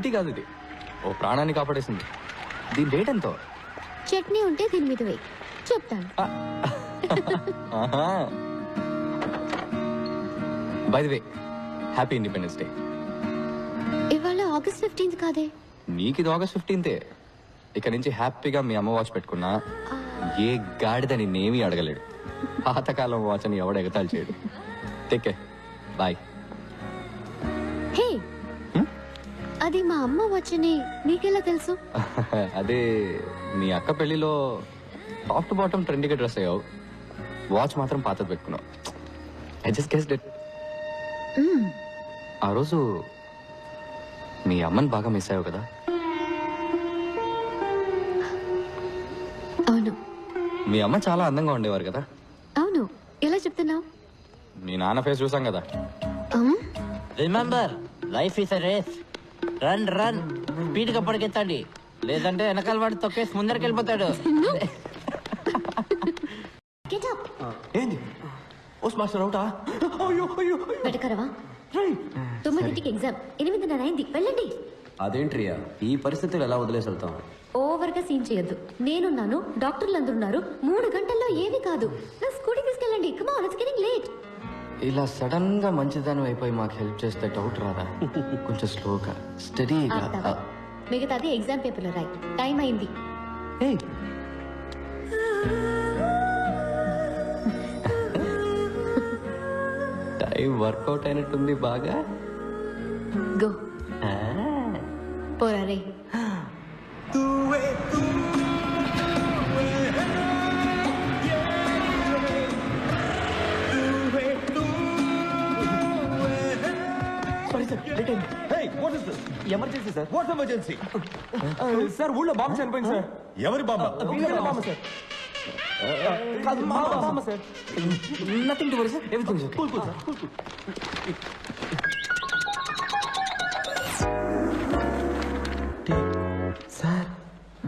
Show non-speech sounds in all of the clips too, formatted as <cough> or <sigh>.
Scooty కాదు ఇది. ఓ ప్రాణాన్ని కాపాడేసింది. దీని రేట్ ఎంతో? చట్నీ ఉంటే దీని మీద వేయి చెప్తాను. By the way happy independence day ఇవాళ ఆగస్ట్ ఫిఫ్టీన్త్ కాదే? నీకు ఇది ఆగస్ట్ ఫిఫ్టీన్తే ఇక నుంచి హ్యాపీగా మీ అమ్మ వాచ్ పెట్టుకున్నా ఏ గాడిద నిన్నేమీ అడగలేడు. పాతకాలం వాచ్ అని ఎవడ ఎగతాలు చేయడు. టేకే బాయ్ హే అది మా అమ్మ వచ్చని నీకెలా తెలుసు? <laughs> అదే మీ అక్క పెళ్ళిలో టాప్ టు బాటమ్ ట్రెండీగా డ్రెస్ అయ్యావు. వాచ్ మాత్రం పాతది పెట్టుకున్నావు. I just guess that. ఆ రోజు మీ అమ్మని బాగా మిస్ అయ్యావు కదా? అవును. మీ అమ్మ చాలా అందంగా ఉండేవారు కదా? అవును. ఎలా చెప్తున్నావు? మీ నాన్న ఫేస్ చూసాం కదా. Remember life is a race run run. స్పీడ్గా పరిగెత్తండి లేదంటే వెనకాల వాడు తొక్కేసి ముందరికి వెళ్ళిపోతాడు గెట్ అప్ ఏంది? ఓస్ మాస్టర్ అవుటా? అయ్యో అయ్యో వెటకరవా తొమ్మిదింటికి ఎగ్జామ్. ఎనిమిదిన్నర అయింది. వెళ్ళండి. అదేంట్రియా? ఈ పరిస్థితులు ఎలా వదిలేసి వెళ్తాం? ఓవర్గా సీన్ చేయొద్దు. నేనున్నాను డాక్టర్లు అందరూ ఉన్నారు మూడు గంటల్లో ఏమీ కాదు. నా స్కూటీ తీసుకెళ్ళండి. కమా ఇట్స్ గెటింగ్ లేట్ ఇలా సడన్గా మంచిదానం అయిపోయి మాకు హెల్ప్ చేస్తే డౌట్ రాదా? కొంచెం స్లోగా స్టడీగా మిగతాది ఎగ్జామ్ పేపర్లో రాయి. టైం అయింది. టైం వర్కౌట్ అయినట్టుంది బాగా? గో. పోరా రే emergency sir what emergency sir ఊళ్ళో బాంబు చనిపోయింది సార్ ఎవరి బామ్మ బాంబు సార్ కాదు మా bomb sir nothing to worry sir everything okay cool cool sir cool cool sir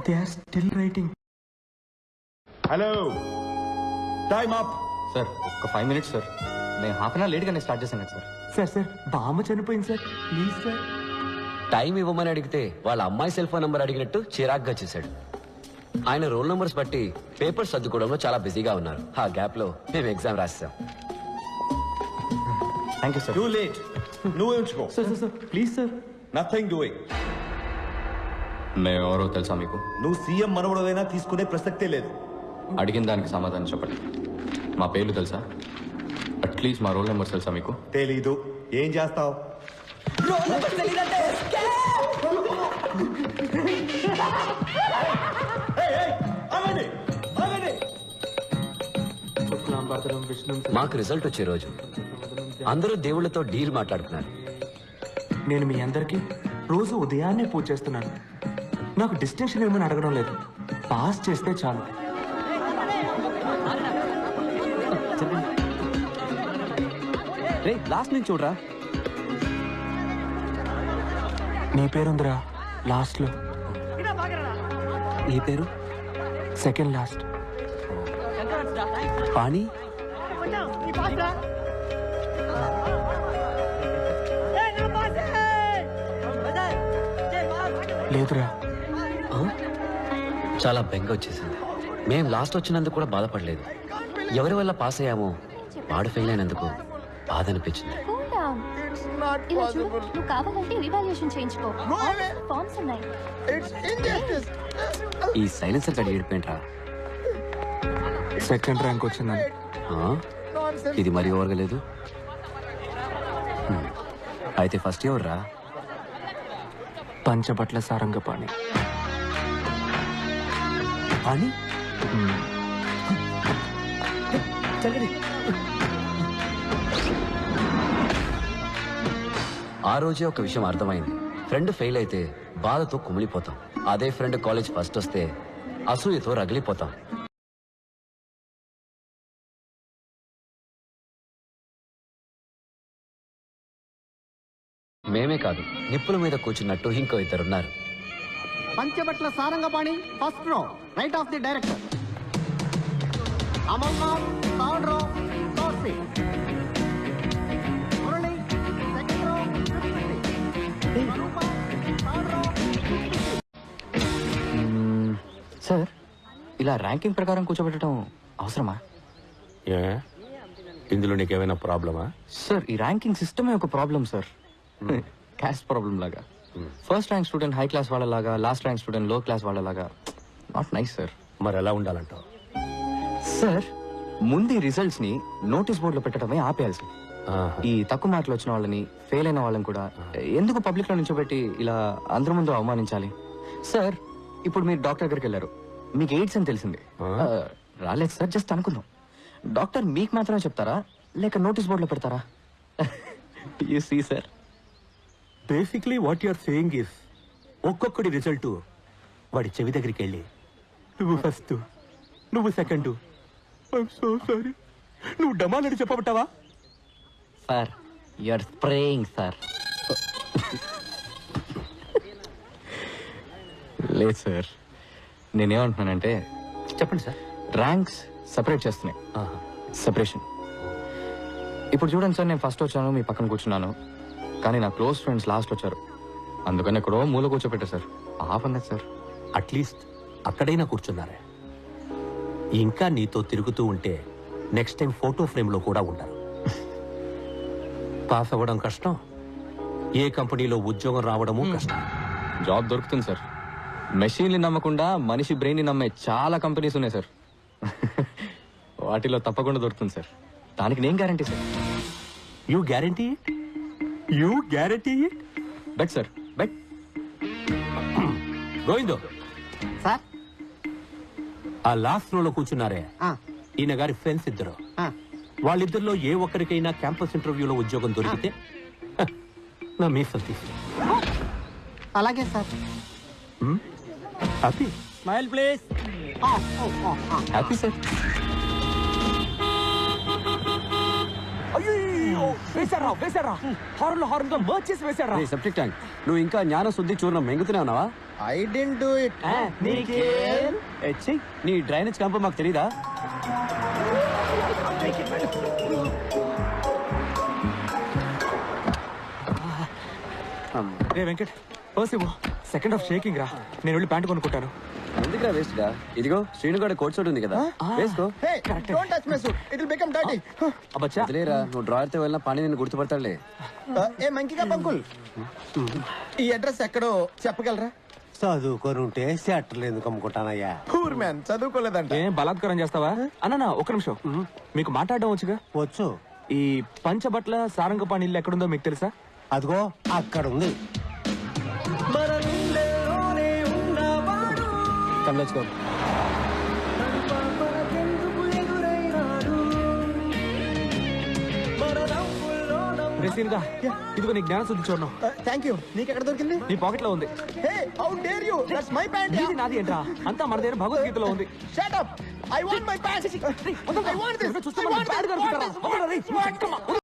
they are still writing hello time up sir ఒక ఫైవ్ మినిట్స్ సార్ నేను హాఫ్ అన్ అవర్ లేట్గానే స్టార్ట్ చేశాను sir sir sir బాంబు చనిపోయింది sir please sir time ఇవ్వమని అడిగితే వాళ్ళ అమ్మాయి సెల్ ఫోన్ నంబర్ అడిగినట్టు చిరాగ్గా చేశాడు. ఆయన రోల్ నంబర్స్ బట్టి పేపర్స్ సర్దుకోవడంలో చాలా బిజీగా ఉన్నారు. ఆ గ్యాప్లో మేము ఎగ్జామ్ రాస్తాం thank you sir too late నువ్వే ఉంచుకో. Sir sir sir please sir nothing doing మేము ఎవరో తెలుసా మీకు? నువ్వు సీఎం మనవడదైనా తీసుకునే ప్రసక్తే లేదు. అడిగిన దానికి సమాధానం చెప్పండి. మా పేర్లు తెలుసా? అట్లీస్ట్ మా రోల్ నెంబర్స్ తెలుసా మీకు? తెలీదు. ఏం చేస్తావు? మాకు రిజల్ట్ వచ్చే రోజు. అందరూ దేవుళ్ళతో డీల్ మాట్లాడుతున్నారు. నేను మీ అందరికీ రోజు ఉదయాన్నే పూజ చేస్తున్నాను. నాకు డిస్టింక్షన్ ఏమని అడగడం లేదు. పాస్ చేస్తే చాలు. రే లాస్ట్ నుంచి చూడరా? నీ పేరుందిరా లాస్ట్లో. నీ పేరు? Second last. పాణి? లేదురా. చాలా బెంగ వచ్చేసింది. మేం లాస్ట్ వచ్చినందుకు కూడా బాధపడలేదు. ఎవరి వల్ల పాస్ అయ్యామో వాడు ఫెయిల్ అయినందుకు బాధ అనిపించింది. ఇలా చూడు నువ్వు కావాలంటే రివాల్యూషన్ చేయించుకో. ఫార్మ్స్ ఉన్నాయి. ఈ సైలెన్సర్ ఏడిపోయింట్రా సెకండ్ ర్యాంక్ వచ్చిందని ఆ? ఇది మరీ ఓవర్గా లేదు హ్మ్. అయితే ఫస్ట్ ఎవరు రా పంచబట్ల సారంగపాణి. పాణి ఆ రోజే ఒక విషయం అర్థమైంది. ఫ్రెండ్ ఫెయిల్ అయితే బాధతో కుమిలిపోతాం. అదే ఫ్రెండ్ కాలేజ్ ఫస్ట్ వస్తే అసూయతో రగిలిపోతాం. మేమే కాదు నిప్పుల మీద కూర్చున్నట్టు ఇంకో ఇద్దరున్నారు. Panchabatla Sarangapani first row right of the director Amarnath third row. ఇలా ర్యాంకింగ్ ప్రకారం కూర్చోబెట్టడం అవసరమా? ఏ? ఇందులో నీకేమైనా ప్రాబ్లమా? సార్ ఈ ర్యాంకింగ్ సిస్టమే ఒక ప్రాబ్లం సార్. క్యాస్ట్ ప్రాబ్లం లాగా. First rank student high class వాళ్ళలాగా లాస్ట్ ర్యాంక్ స్టూడెంట్లో క్లాస్ వాళ్ళలాగా. Not nice sir. మరి ఎలా ఉండాలంటావు? సార్ ముందు రిజల్ట్స్ని నోటీస్ బోర్డులో పెట్టడమే ఆపేయాలి సార్ ఆహా. ఈ తక్కువ మార్కులు వచ్చిన వాళ్ళని ఫెయిల్ అయిన వాళ్ళని కూడా ఎందుకు పబ్లిక్లో నించోబెట్టి ఇలా అందరి ముందు అవమానించాలి? సార్ ఇప్పుడు మీరు డాక్టర్ దగ్గరికి వెళ్ళారు. మీకు ఎయిడ్స్ అని తెలిసింది. ఆ? రాలేదు సార్ జస్ట్ అనుకుందాం. డాక్టర్ మీకు మాత్రమే చెప్తారా? లేక నోటీస్ బోర్డులో పెడతారా? You see sir basically what you're saying is ఒక్కొక్కడి result వాడి చెవి దగ్గరికి వెళ్ళి నువ్వు ఫస్ట్ నువ్వు సెకండ్ సో సారీ నువ్వు డమాలని చెప్పబట్టావా? Sir you're spraying sir. లేదు సార్ నేనేమంటున్నానంటే చెప్పండి సార్. ర్యాంక్స్ సపరేట్ చేస్తున్నాయి. సెపరేషన్ ఇప్పుడు చూడండి సార్ నేను ఫస్ట్ వచ్చాను మీ పక్కన కూర్చున్నాను. కానీ నా క్లోజ్ ఫ్రెండ్స్ లాస్ట్ వచ్చారు. అందుకని ఎక్కడో మూల కూర్చోపెట్టా సార్. ఆపన్నది సార్. అట్లీస్ట్ అక్కడైనా కూర్చున్నారే. ఇంకా నీతో తిరుగుతూ ఉంటే నెక్స్ట్ టైం ఫోటో ఫ్రేమ్లో కూడా ఉండరు. పాస్ అవ్వడం కష్టం. ఏ కంపెనీలో ఉద్యోగం రావడము కష్టం. జాబ్ దొరుకుతుంది సార్. మెషిన్ని నమ్మకుండా మనిషి బ్రెయిన్ని నమ్మే చాలా కంపెనీస్ ఉన్నాయి సార్. వాటిలో తప్పకుండా దొరుకుతుంది సార్. దానికి నేను guarantee sir. You guarantee you guarantee bet sir. Bet <clears throat> గోవిందో. సార్. ఆ లాస్ట్ రోలో కూర్చున్నారే. ఆ, ఈయన గారి ఫ్రెండ్స్ ఇద్దరు. ఆ, వాళ్ళిద్దరిలో ఏ ఒక్కరికైనా క్యాంపస్ ఇంటర్వ్యూలో ఉద్యోగం దొరికితే నా మీసం తీసు అలాగే సార్. హ్యాపీ స్మైల్ ప్లీజ్ ఓ, ఓ. హ్యాపీ సార్ వేశారా వేశారా? హార్న్ హార్న్గా మర్చ్ చేసి వేశారా? సెప్టిక్ ట్యాంక్ నువ్వు ఇంకా జ్ఞాన శుద్ధి చూర్ణం మెంగుతూనే ఉన్నావా? I didn't do it. ఎచ్చి నీ డ్రైనేజ్ కంప మాకు తెలీదా? రే వెంకట్ పర్స్ ఇవ్వు సెకండ్ ఆఫ్ షేకింగ్ రా. నేను వెళ్ళి ప్యాంట్ కొనుక్కుంటాను. ఎందుకురా వేస్ట్గా? ఇదిగో శ్రీనుగాడ కోట్ సూట్ ఉంది కదా. వేసుకో. Hey, don't touch my suit. It will become dirty. అబ్బచ్చా వదిలేరా నువ్వు డ్రాయర్తో వెళ్ళినా పని నేను గుర్తుపడతాడులే ఏ మంకిగా పంకుల్ ఈ అడ్రస్ ఎక్కడో చెప్పగలరా? చదువుకొని ఉంటే సెట్లు ఎందుకు అమ్ముకుంటానయ్యా? Poor man చదువుకోలేదంట. ఏం బలాత్కారం చేస్తావా? అన్న ఒక నిమిషం. మీకు మాట్లాడడం వచ్చుగా? వచ్చు. ఈ పంచబట్ల సారంగపాణి ఇల్లు ఎక్కడుందో మీకు తెలుసా? అదిగో అక్కడ ఉంది కమ్ రేసీన్గా ఇదిగో నీ జ్ఞాన శుద్ధి థ్యాంక్ యూ నీకు ఎక్కడ దొరికింది నీ పాకెట్లో ఉంది hey how dare you that's my pant నీది నాది ఏంట్రా అంతా మన దగ్గర భగవద్గీతలో ఉంది shut up I want my pant I want this చూస్తే మనం bad గా అనుకుంటారా? అవునా రే?